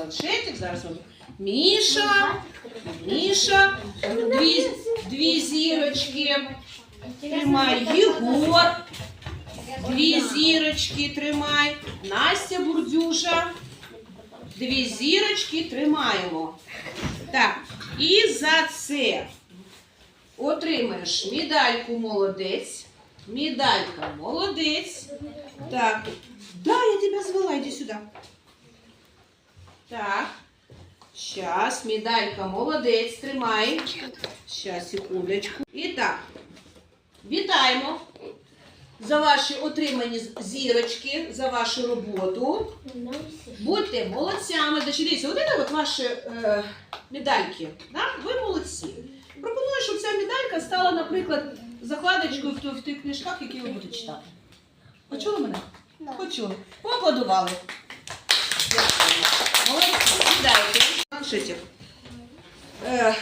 планшетик. Зараз ми. Міша, Міша, дві, дві зірочки. Тримай. Єгор. Дві зірочки тримай. Настя Бурдюша. Дві зірочки тримаємо. Так, і за це отримаєш медальку молодець. Медалька молодець. Так. Да, я тебя звала, иди сюда. Так. Сейчас, медалька молодець, тримай. Сейчас, секундочку. І так. Вітаємо за ваші отримані зірочки, за вашу роботу. Будьте молодцями. Дочеріться, от це от ваші е, медальки. Да? Ви молодці. Пропоную, щоб ця медалька стала, наприклад, закладочкою в, в тих книжках, які ви будете читати. Почули мене? Почули. Поаплодували. Дякую. Молодці. Сідайте. Планшетик. Е,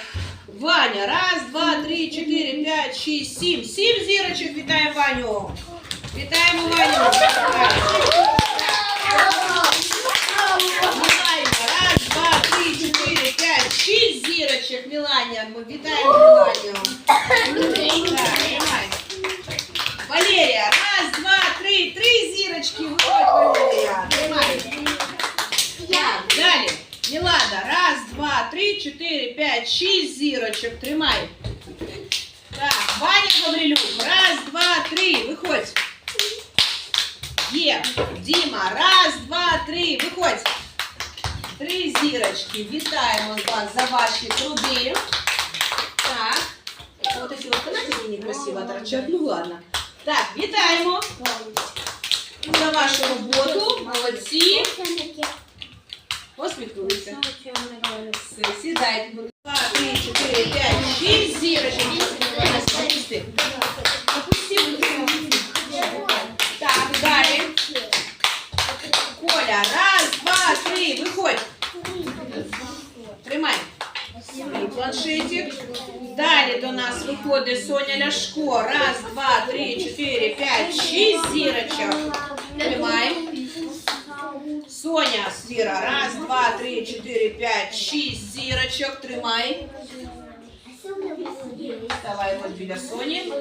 Ваня, раз, два, три, чотири, п'ять, шість, сім. Сім зірочок. Вітаємо Ваню. Вітаємо Ваню. Міланя, раз, два, три, чотири, п'ять, шість зірочок. Міланя, ми вітаємо Міланю. Так, тримай. Валерія, раз, два, три, три зірочки. Мілада, раз, два, три, чотири, п'ять, шість зірочок. Тримай. Так, Ваня Гаврилюк, раз, два, три, виходь. Є. Діма, раз, два, три, виходь. Три зірочки. Вітаємо вас за ваші труди. Так. Вот эти вот канатики некрасиво торчат. Ну ладно. Так, вітаємо за вашу роботу. Молодці. Посміхнулися. Все, сідайте. будь ласка. Два, три, чотири, п'ять, шість зірочок. Опусти. Опусти, будь ласка. Так, далі. Коля, раз, два, три, виходь. Тримай. Свій планшетик. Далі до нас виходить Соня Ляшко. Раз, два, три, чотири, п'ять, шість зірочок. Тримай. Соня, Сіра. Раз, два, три, чотири, п'ять, шість зірочок. Тримай. Давай ось біля Соні.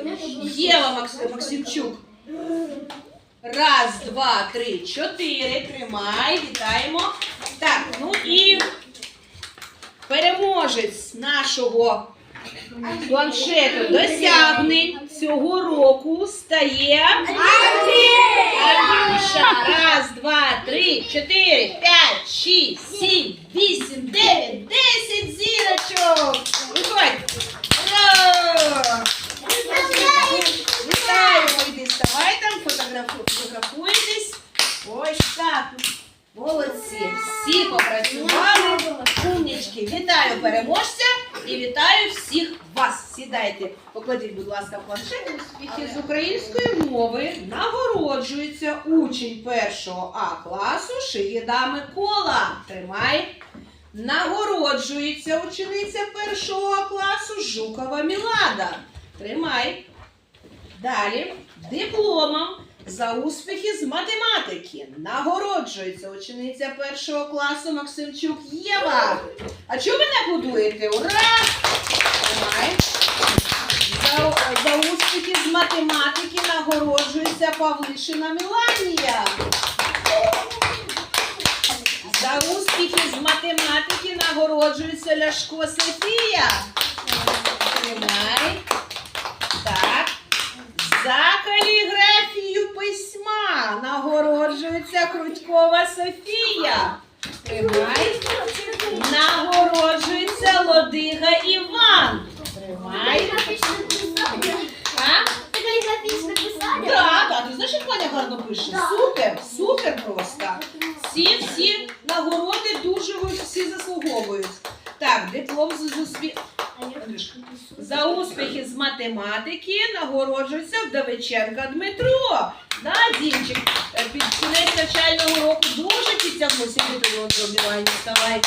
Єва Макс- Максимчук. Раз, два, три, чотири. Тримай. Вітаємо. Так, ну і переможець нашого планшету досягнень цього року стає Андрюша. Раз, два, три, чотири, п'ять, шість, сім, вісім, дев'ять, десять зірочок. Виходь. Ура! Вітаємо, йди, вставай там, фотографуйтесь. Ось так. Молодці. Всі попрацювали. Умнічки. Вітаю переможця і вітаю всіх вас. Сідайте. Покладіть, будь ласка, планшет. Успіхи з української мови нагороджується учень першого А класу Шиєда Микола. Тримай. Нагороджується учениця першого А класу Жукова Мілада. Тримай. Далі дипломом за успіхи з математики нагороджується учениця першого класу Максимчук Єва. А чого ви не будуєте? Ура! За, за успіхи з математики нагороджується Павлишина Меланія. За успіхи з математики нагороджується Ляшко Софія. Тримай. Так. За каліграфію письма нагороджується Крутькова Софія. Тримай. Нагороджується Лодига Іван. Тримай. Так, ти знаєш, як Ваня гарно пише? Супер, супер просто. Всі, всі нагороди дуже всі заслуговують. Так, диплом з. За успіхи з математики нагороджується Вдовиченка Дмитро. Да, Дімчик, е, під кінець навчального року дуже підтягнувся до пробивання. Вставай.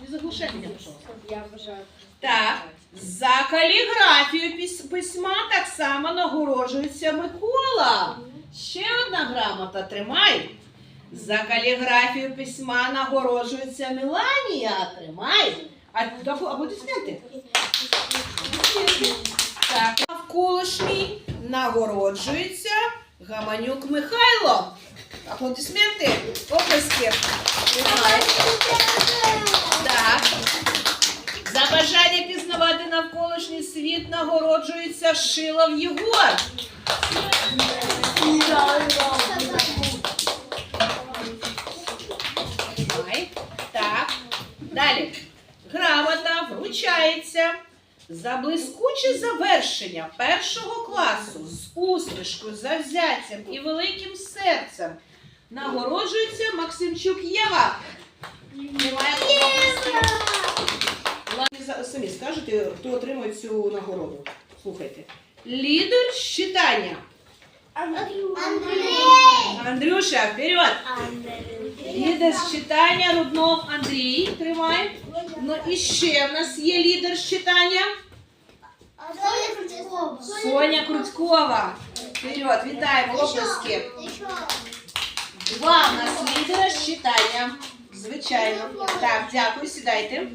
Не заглушай мене, пожалуйста. Я вважаю. Так, за каліграфію письма так само нагороджується Микола. Ще одна грамота тримай. За каліграфію письма нагороджується Меланія. Тримай. А аплодисменти. Так, навколишній нагороджується Гаманюк Михайло. Аплодисменти. Оплески. За бажання пізнавати навколишній світ нагороджується Шилов Єгор. Так. Далі. Грамота вручається за блискуче завершення першого класу з усмішкою, завзяттям і великим серцем. Нагороджується Максимчук Єва. Немає Ладно, самі скажете, хто отримує цю нагороду. Слухайте. Лідер читання. Андрюша, вперед! Лідер з читання Руднов Андрій. Тримай. Ну і ще в нас є лідер з читання. Соня Крутькова. Вперед, вітаємо, оплески. Два в нас лідера з. Звичайно. Так, дякую, сідайте.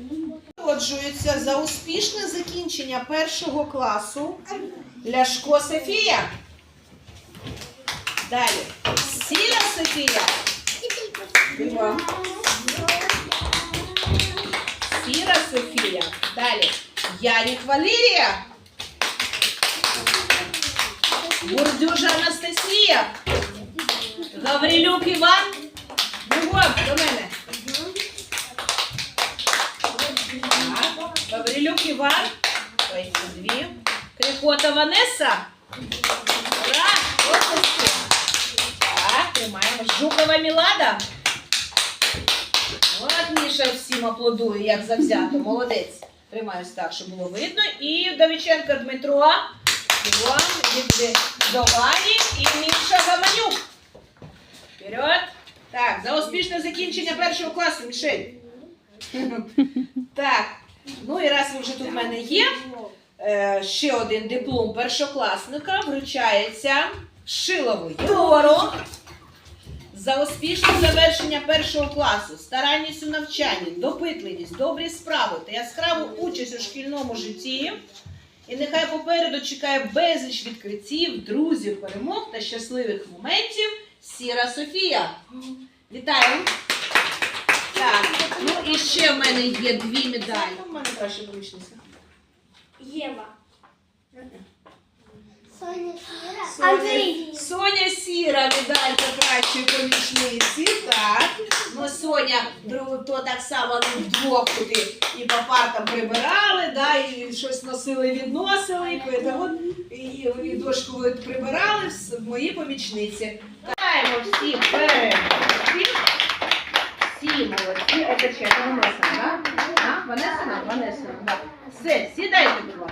Нагороджується за успішне закінчення першого класу Ляшко Софія. Далі. Сіра Софія. Два. Сіра Софія. Далі. Янік Валерія. Бурдюжа Анастасія. Гаврилюк Іван. Бігом до мене. Гаврилюк Іван. Ой, дві. Крихота Ванеса. Ура! Оплески. Так, тримаємо. Жукова Мілада. От Міша всім аплодує, як завзято. Молодець. Тримаюсь так, щоб було видно. І Довіченко Дмитро. Іван, від до Вані і Міша Гаманюк. Вперед. Так, за успішне закінчення першого класу, Мішель. Так. Ну і раз ви вже тут в мене є, е, ще один диплом першокласника вручається Шилову Єгору за успішне завершення першого класу, старанність у навчанні, допитливість, добрі справи та яскраву участь у шкільному житті. І нехай попереду чекає безліч відкриттів, друзів, перемог та щасливих моментів. Сіра Софія. Вітаю! Так, ну і ще в мене є дві медалі. У мене краще помічниця. Єва. Соня, Андрій. Соня Сіра, медалька кращої помічниці. Так. Ну, Соня, друг- то так само ну, вдвох туди і по партам прибирали, да, і щось носили, відносили, і, поэтому і, і дошку ви прибирали вс- мої помічниці. Даємо всі всіх! Всі молодці. Ще Ванесина? да? А, Ванеса, Ванеса. Все, сідайте, будь ласка.